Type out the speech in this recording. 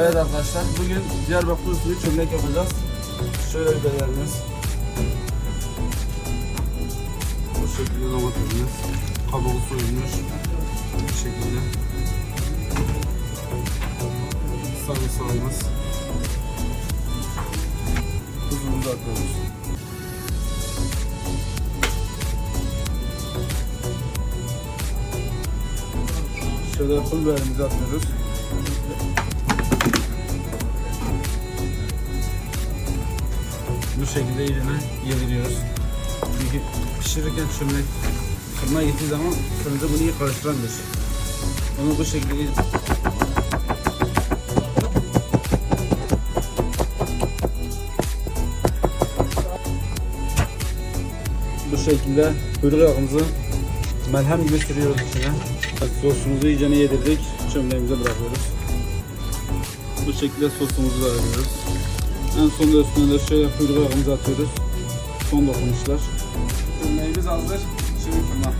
Evet arkadaşlar bugün Diyarbakır usulü çömlek yapacağız. Şöyle biberlerimiz. Bu şekilde domatesimiz. Kabuğu soyulmuş. Bu şekilde. Sarımsağımız. Tuzumuzu atıyoruz. Şöyle pul biberimizi atıyoruz. Bu şekilde iyicene yediriyoruz. Çünkü pişirirken çömlek fırına gittiği zaman fırıncı bunu iyi karıştıramıyor. Onu bu şekilde bu şekilde kuyruk yağımızı melhem gibi sürüyoruz içine. Sosumuzu iyicene yedirdik. Çömleğimize bırakıyoruz. Bu şekilde sosumuzu da veriyoruz. En sonunda üstüne de şöyle kuyruk yağımızı atıyoruz. Son dokunuşlar. Çömleğimiz hazır. Şimdi fırına.